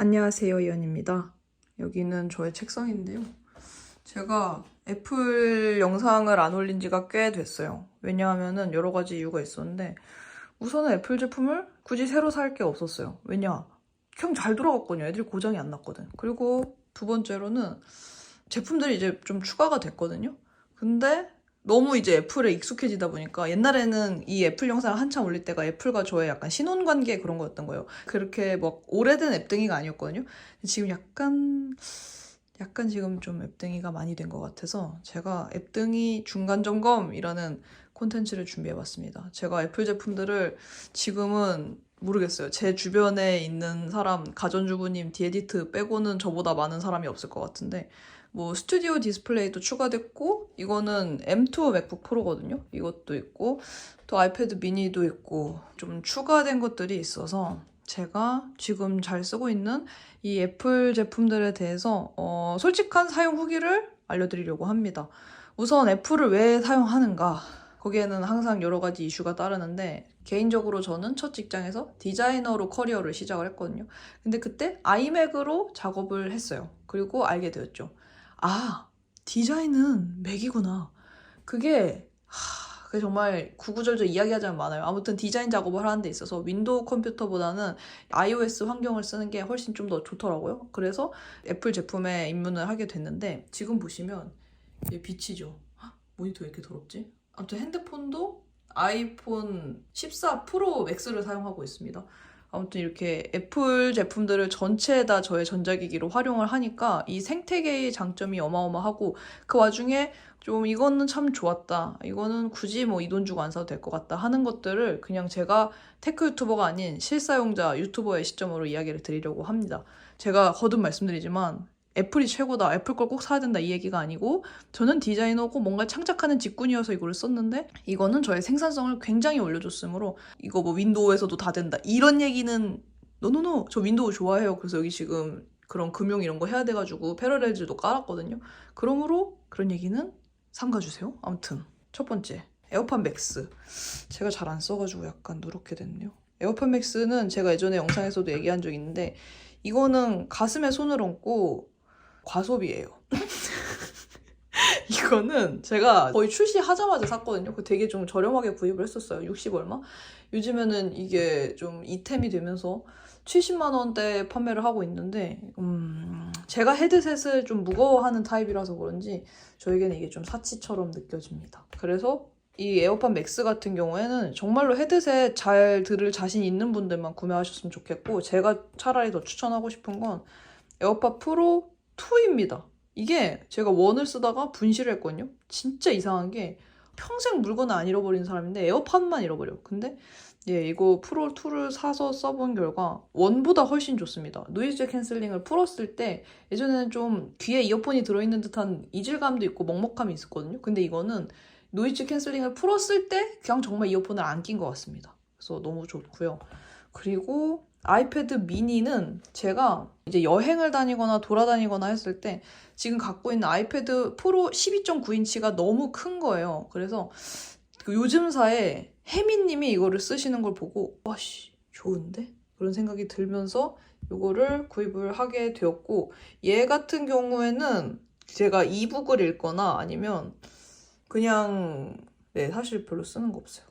안녕하세요, 이연입니다. 여기는 저의 책상인데요. 제가 애플 영상을 안 올린 지가 꽤 됐어요. 왜냐하면은 여러 가지 이유가 있었는데, 우선은 애플 제품을 굳이 새로 살 게 없었어요. 왜냐? 그냥 잘 돌아갔거든요. 애들이 고장이 안 났거든. 그리고 두 번째로는 제품들이 이제 좀 추가가 됐거든요. 근데 너무 이제 애플에 익숙해지다 보니까 옛날에는 이 애플 영상을 한참 올릴 때가 애플과 저의 약간 신혼관계 그런 거였던 거예요. 그렇게 막 오래된 앱등이가 아니었거든요. 지금 약간 약간 지금 좀 앱등이가 많이 된 것 같아서 제가 앱등이 중간 점검이라는 콘텐츠를 준비해봤습니다. 제가 애플 제품들을 지금은 모르겠어요. 제 주변에 있는 사람, 가전주부님, 디에디트 빼고는 저보다 많은 사람이 없을 것 같은데 뭐 스튜디오 디스플레이도 추가됐고 이거는 M2 맥북 프로거든요. 이것도 있고 또 아이패드 미니도 있고 좀 추가된 것들이 있어서 제가 지금 잘 쓰고 있는 이 애플 제품들에 대해서 어, 솔직한 사용 후기를 알려드리려고 합니다. 우선 애플을 왜 사용하는가? 거기에는 항상 여러 가지 이슈가 따르는데 개인적으로 저는 첫 직장에서 디자이너로 커리어를 시작을 했거든요. 근데 그때 아이맥으로 작업을 했어요. 그리고 알게 되었죠. 아, 디자인은 맥이구나. 그게, 하, 그게 정말 구구절절 이야기하자면 많아요. 아무튼 디자인 작업을 하는 데 있어서 윈도우 컴퓨터보다는 iOS 환경을 쓰는 게 훨씬 좀 더 좋더라고요. 그래서 애플 제품에 입문을 하게 됐는데, 지금 보시면, 얘 빛이죠. 헉, 모니터 왜 이렇게 더럽지? 아무튼 핸드폰도 아이폰 14 프로 맥스를 사용하고 있습니다. 아무튼 이렇게 애플 제품들을 전체 다 저의 전자기기로 활용을 하니까 이 생태계의 장점이 어마어마하고 그 와중에 좀 이거는 참 좋았다. 이거는 굳이 뭐 이 돈 주고 안 사도 될 것 같다 하는 것들을 그냥 제가 테크 유튜버가 아닌 실사용자 유튜버의 시점으로 이야기를 드리려고 합니다. 제가 거듭 말씀드리지만 애플이 최고다. 애플 걸 꼭 사야 된다. 이 얘기가 아니고 저는 디자이너고 뭔가 창작하는 직군이어서 이거를 썼는데 이거는 저의 생산성을 굉장히 올려줬으므로 이거 뭐 윈도우에서도 다 된다. 이런 얘기는 노노노 저 윈도우 좋아해요. 그래서 여기 지금 그런 금융 이런 거 해야 돼가지고 패러렐즈도 깔았거든요. 그러므로 그런 얘기는 삼가주세요. 아무튼 첫 번째 에어팟 맥스 제가 잘 안 써가지고 약간 누렇게 됐네요. 에어팟 맥스는 제가 예전에 영상에서도 얘기한 적 있는데 이거는 가슴에 손을 얹고 과소비예요. 이거는 제가 거의 출시하자마자 샀거든요. 그 되게 좀 저렴하게 구입을 했었어요. 60 얼마? 요즘에는 이게 좀 이템이 되면서 70만 원대 판매를 하고 있는데 음, 제가 헤드셋을 좀 무거워하는 타입이라서 그런지 저에게는 이게 좀 사치처럼 느껴집니다. 그래서 이 에어팟 맥스 같은 경우에는 정말로 헤드셋 잘 들을 자신 있는 분들만 구매하셨으면 좋겠고 제가 차라리 더 추천하고 싶은 건 에어팟 프로 2입니다. 이게 제가 원을 쓰다가 분실을 했거든요. 진짜 이상한 게 평생 물건을 안 잃어버리는 사람인데 에어팟만 잃어버려. 근데 예, 이거 프로 2를 사서 써본 결과 원보다 훨씬 좋습니다. 노이즈 캔슬링을 풀었을 때 예전에는 좀 귀에 이어폰이 들어있는 듯한 이질감도 있고 먹먹함이 있었거든요. 근데 이거는 노이즈 캔슬링을 풀었을 때 그냥 정말 이어폰을 안 낀 것 같습니다. 그래서 너무 좋고요. 그리고 아이패드 미니는 제가 이제 여행을 다니거나 돌아다니거나 했을 때 지금 갖고 있는 아이패드 프로 12.9인치가 너무 큰 거예요. 그래서 그 요즘사에 혜미님이 이거를 쓰시는 걸 보고 와씨 좋은데? 그런 생각이 들면서 이거를 구입을 하게 되었고 얘 같은 경우에는 제가 이북을 읽거나 아니면 그냥 네 사실 별로 쓰는 거 없어요.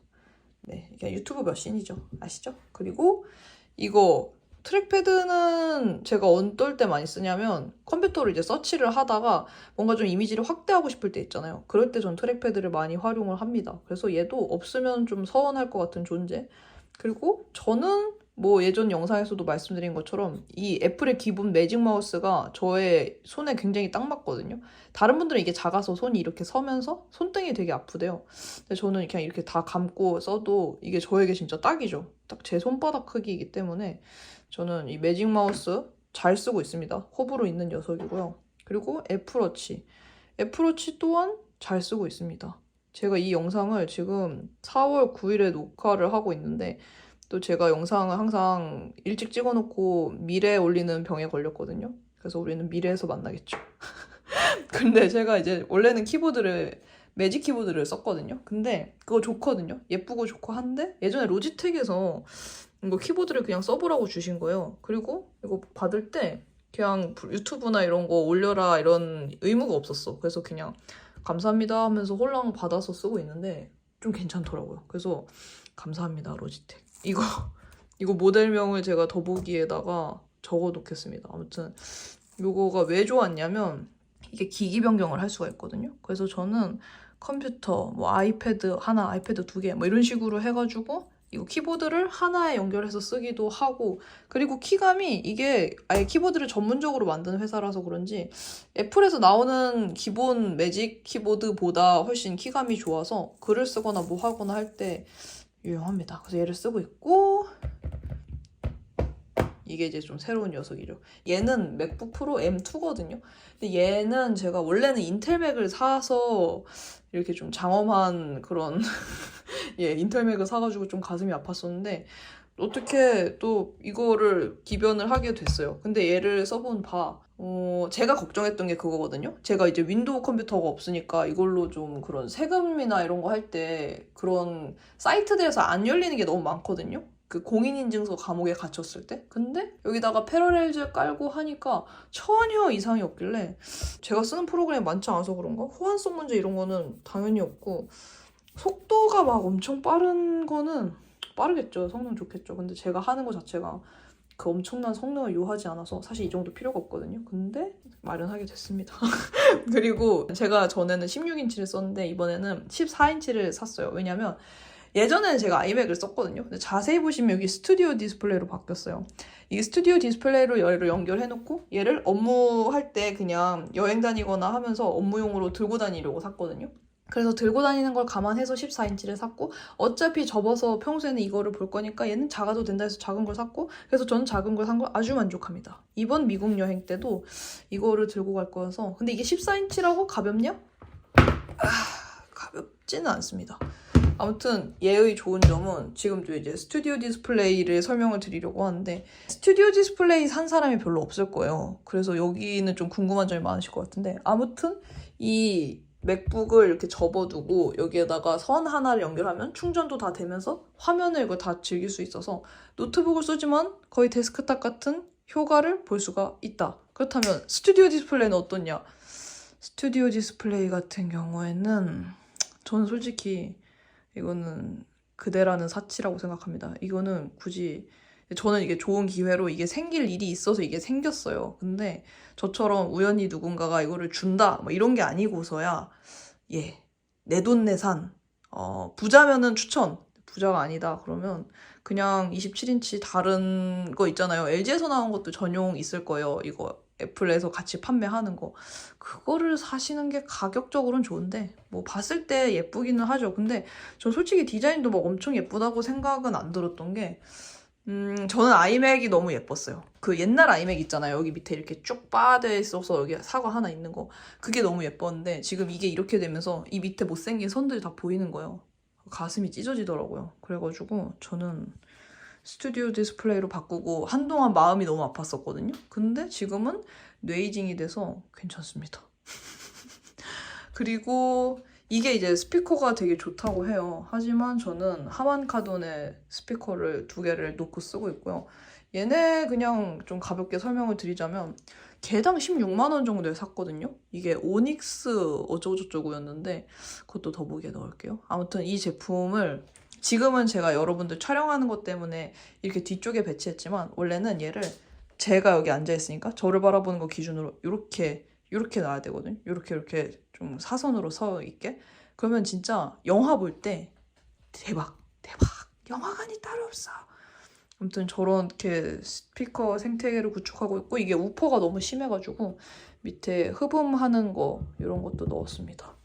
네 그냥 유튜브 몇 신이죠 아시죠? 그리고 이거 트랙패드는 제가 어떨 때 많이 쓰냐면 컴퓨터를 이제 서치를 하다가 뭔가 좀 이미지를 확대하고 싶을 때 있잖아요. 그럴 때 전 트랙패드를 많이 활용을 합니다. 그래서 얘도 없으면 좀 서운할 것 같은 존재. 그리고 저는 뭐 예전 영상에서도 말씀드린 것처럼 이 애플의 기본 매직 마우스가 저의 손에 굉장히 딱 맞거든요. 다른 분들은 이게 작아서 손이 이렇게 서면서 손등이 되게 아프대요. 근데 저는 그냥 이렇게 다 감고 써도 이게 저에게 진짜 딱이죠. 딱 제 손바닥 크기이기 때문에 저는 이 매직 마우스 잘 쓰고 있습니다. 호불호 있는 녀석이고요. 그리고 애플워치. 애플워치 또한 잘 쓰고 있습니다. 제가 이 영상을 지금 4월 9일에 녹화를 하고 있는데 또 제가 영상을 항상 일찍 찍어놓고 미래에 올리는 병에 걸렸거든요. 그래서 우리는 미래에서 만나겠죠. 근데 제가 이제 원래는 키보드를 매직 키보드를 썼거든요. 근데 그거 좋거든요. 예쁘고 좋고 한데 예전에 로지텍에서 이거 키보드를 그냥 써보라고 주신 거예요. 그리고 이거 받을 때 그냥 유튜브나 이런 거 올려라 이런 의무가 없었어. 그래서 그냥 감사합니다 하면서 홀랑 받아서 쓰고 있는데 좀 괜찮더라고요. 그래서 감사합니다 로지텍. 이거 이거 모델명을 제가 더보기에다가 적어 놓겠습니다. 아무튼 요거가 왜 좋았냐면 이게 기기 변경을 할 수가 있거든요. 그래서 저는 컴퓨터, 뭐 아이패드 하나, 아이패드 두 개, 뭐 이런 식으로 해가지고 이거 키보드를 하나에 연결해서 쓰기도 하고 그리고 키감이 이게 아예 키보드를 전문적으로 만드는 회사라서 그런지 애플에서 나오는 기본 매직 키보드보다 훨씬 키감이 좋아서 글을 쓰거나 뭐 하거나 할 때 유용합니다. 그래서 얘를 쓰고 있고 이게 이제 좀 새로운 녀석이죠. 얘는 맥북 프로 M2거든요. 근데 얘는 제가 원래는 인텔 맥을 사서 이렇게 좀 장엄한 그런 예 인텔 맥을 사가지고 좀 가슴이 아팠었는데 어떻게 또 이거를 기변을 하게 됐어요. 근데 얘를 써본 바 어, 제가 걱정했던 게 그거거든요. 제가 이제 윈도우 컴퓨터가 없으니까 이걸로 좀 그런 세금이나 이런 거 할 때 그런 사이트들에서 안 열리는 게 너무 많거든요. 그 공인인증서 감옥에 갇혔을 때. 근데 여기다가 패러렐즈 깔고 하니까 전혀 이상이 없길래 제가 쓰는 프로그램이 많지 않아서 그런가? 호환성 문제 이런 거는 당연히 없고 속도가 막 엄청 빠른 거는 빠르겠죠. 성능 좋겠죠. 근데 제가 하는 거 자체가 그 엄청난 성능을 요하지 않아서 사실 이 정도 필요가 없거든요. 근데 마련하게 됐습니다. 그리고 제가 전에는 16인치를 썼는데 이번에는 14인치를 샀어요. 왜냐면 예전에는 제가 아이맥을 썼거든요. 근데 자세히 보시면 여기 스튜디오 디스플레이로 바뀌었어요. 이 스튜디오 디스플레이로 얘를 연결해놓고 얘를 업무할 때 그냥 여행 다니거나 하면서 업무용으로 들고 다니려고 샀거든요. 그래서 들고 다니는 걸 감안해서 14인치를 샀고 어차피 접어서 평소에는 이거를 볼 거니까 얘는 작아도 된다 해서 작은 걸 샀고 그래서 저는 작은 걸 산 걸 아주 만족합니다. 이번 미국 여행 때도 이거를 들고 갈 거여서 근데 이게 14인치라고 가볍냐? 아, 가볍지는 않습니다. 아무튼 얘의 좋은 점은 지금도 이제 스튜디오 디스플레이를 설명을 드리려고 하는데 스튜디오 디스플레이 산 사람이 별로 없을 거예요. 그래서 여기는 좀 궁금한 점이 많으실 것 같은데 아무튼 이 맥북을 이렇게 접어두고 여기에다가 선 하나를 연결하면 충전도 다 되면서 화면을 이거 다 즐길 수 있어서 노트북을 쓰지만 거의 데스크탑 같은 효과를 볼 수가 있다. 그렇다면 스튜디오 디스플레이는 어떻냐? 스튜디오 디스플레이 같은 경우에는 저는 솔직히 이거는 그대라는 사치라고 생각합니다. 이거는 굳이 저는 이게 좋은 기회로 이게 생길 일이 있어서 이게 생겼어요. 근데 저처럼 우연히 누군가가 이거를 준다 뭐 이런 게 아니고서야 예 내 돈 내산 어, 부자면은 추천 부자가 아니다 그러면 그냥 27인치 다른 거 있잖아요. LG에서 나온 것도 전용 있을 거예요. 이거 애플에서 같이 판매하는 거 그거를 사시는 게 가격적으로는 좋은데 뭐 봤을 때 예쁘기는 하죠. 근데 전 솔직히 디자인도 막 엄청 예쁘다고 생각은 안 들었던 게 음, 저는 아이맥이 너무 예뻤어요. 그 옛날 아이맥 있잖아요. 여기 밑에 이렇게 쭉 빠져 있어서 여기 사과 하나 있는 거. 그게 너무 예뻤는데 지금 이게 이렇게 되면서 이 밑에 못생긴 선들이 다 보이는 거예요. 가슴이 찢어지더라고요. 그래가지고 저는 스튜디오 디스플레이로 바꾸고 한동안 마음이 너무 아팠었거든요. 근데 지금은 뇌이징이 돼서 괜찮습니다. 그리고 이게 이제 스피커가 되게 좋다고 해요. 하지만 저는 하만 카돈의 스피커를 두 개를 놓고 쓰고 있고요. 얘네 그냥 좀 가볍게 설명을 드리자면 개당 16만 원 정도에 샀거든요. 이게 오닉스 어쩌고저쩌고였는데 그것도 더보기에 넣을게요. 아무튼 이 제품을 지금은 제가 여러분들 촬영하는 것 때문에 이렇게 뒤쪽에 배치했지만 원래는 얘를 제가 여기 앉아 있으니까 저를 바라보는 거 기준으로 이렇게 이렇게 놔야 되거든요. 이렇게 이렇게 좀 사선으로 서 있게. 그러면 진짜 영화 볼 때 대박, 대박. 영화관이 따로 없어. 아무튼 저렇게 스피커 생태계를 구축하고 있고 이게 우퍼가 너무 심해가지고 밑에 흡음하는 거 이런 것도 넣었습니다.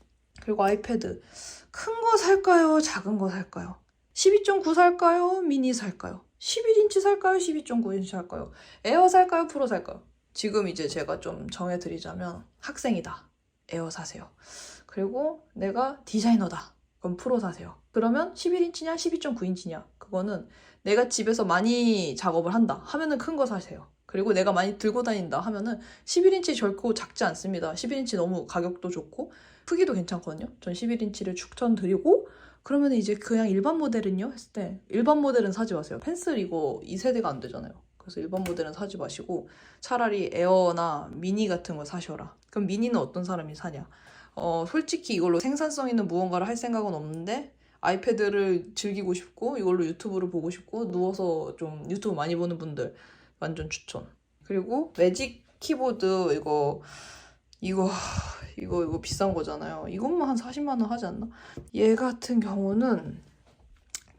그리고 아이패드 큰 거 살까요? 작은 거 살까요? 12.9 살까요? 미니 살까요? 11인치 살까요? 12.9인치 살까요? 에어 살까요? 프로 살까요? 지금 이제 제가 좀 정해드리자면 학생이다. 에어 사세요. 그리고 내가 디자이너다. 그럼 프로 사세요. 그러면 11인치냐 12.9인치냐 그거는 내가 집에서 많이 작업을 한다 하면은 큰 거 사세요. 그리고 내가 많이 들고 다닌다 하면은 11인치 결코 작지 않습니다. 11인치 너무 가격도 좋고 크기도 괜찮거든요. 전 11인치를 추천드리고 그러면 이제 그냥 일반 모델은요? 했을 때 일반 모델은 사지 마세요. 펜슬 이거 2세대가 안 되잖아요. 그래서 일반 모델은 사지 마시고 차라리 에어나 미니 같은 거 사셔라. 그럼 미니는 어떤 사람이 사냐? 어, 솔직히 이걸로 생산성 있는 무언가를 할 생각은 없는데 아이패드를 즐기고 싶고 이걸로 유튜브를 보고 싶고 누워서 좀 유튜브 많이 보는 분들 완전 추천. 그리고 매직 키보드 이거 이거 이거 이거 비싼 거잖아요. 이것만 한 40만 원 하지 않나? 얘 같은 경우는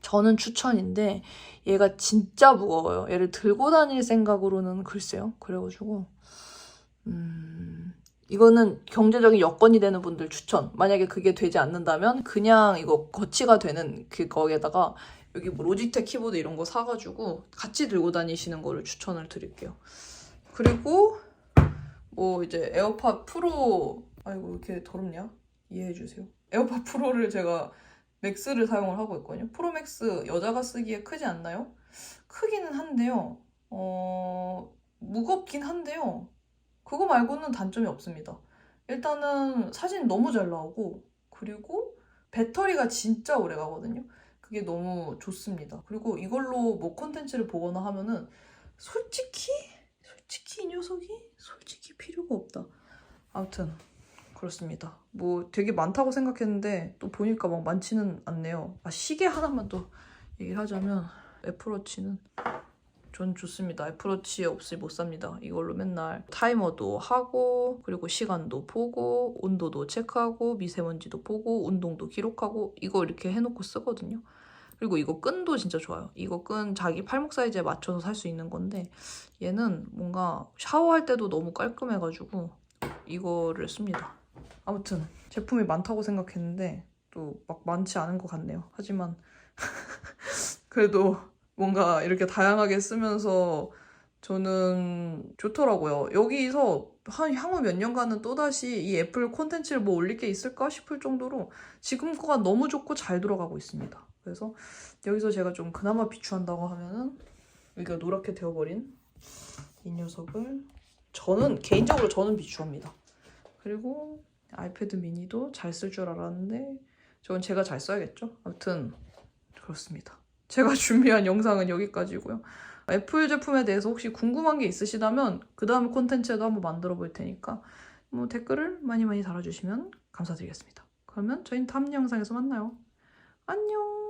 저는 추천인데 얘가 진짜 무거워요. 얘를 들고 다닐 생각으로는 글쎄요. 그래가지고 음 이거는 경제적인 여건이 되는 분들 추천. 만약에 그게 되지 않는다면 그냥 이거 거치가 되는 그거에다가 여기 뭐 로지텍 키보드 이런 거 사가지고 같이 들고 다니시는 거를 추천을 드릴게요. 그리고 뭐 이제 에어팟 프로 아이고 왜 이렇게 더럽냐? 이해해 주세요. 에어팟 프로를 제가 맥스를 사용을 하고 있거든요. 프로 맥스 여자가 쓰기에 크지 않나요? 크기는 한데요. 어 무겁긴 한데요. 그거 말고는 단점이 없습니다. 일단은 사진 너무 잘 나오고 그리고 배터리가 진짜 오래 가거든요. 그게 너무 좋습니다. 그리고 이걸로 뭐 콘텐츠를 보거나 하면은 솔직히 솔직히 이 녀석이 솔직히 필요가 없다. 아무튼 그렇습니다. 뭐 되게 많다고 생각했는데 또 보니까 막 많지는 않네요. 아 시계 하나만 또 얘기를 하자면 애플워치는 전 좋습니다. 애플워치 없이 못 삽니다. 이걸로 맨날 타이머도 하고 그리고 시간도 보고 온도도 체크하고 미세먼지도 보고 운동도 기록하고 이거 이렇게 해놓고 쓰거든요. 그리고 이거 끈도 진짜 좋아요. 이거 끈 자기 팔목 사이즈에 맞춰서 살 수 있는 건데 얘는 뭔가 샤워할 때도 너무 깔끔해가지고 이거를 씁니다. 아무튼 제품이 많다고 생각했는데 또 막 많지 않은 것 같네요. 하지만 그래도 뭔가 이렇게 다양하게 쓰면서 저는 좋더라고요. 여기서 한 향후 몇 년간은 또다시 이 애플 콘텐츠를 뭐 올릴 게 있을까 싶을 정도로 지금 거가 너무 좋고 잘 돌아가고 있습니다. 그래서 여기서 제가 좀 그나마 비추한다고 하면은 여기가 노랗게 되어버린 이 녀석을 저는 개인적으로 저는 비추합니다. 그리고 아이패드 미니도 잘 쓸 줄 알았는데 저건 제가 잘 써야겠죠. 아무튼 그렇습니다. 제가 준비한 영상은 여기까지고요. 애플 제품에 대해서 혹시 궁금한 게 있으시다면 그 다음 콘텐츠에도 한번 만들어 볼 테니까 뭐 댓글을 많이 많이 달아주시면 감사드리겠습니다. 그러면 저희는 다음 영상에서 만나요. 안녕!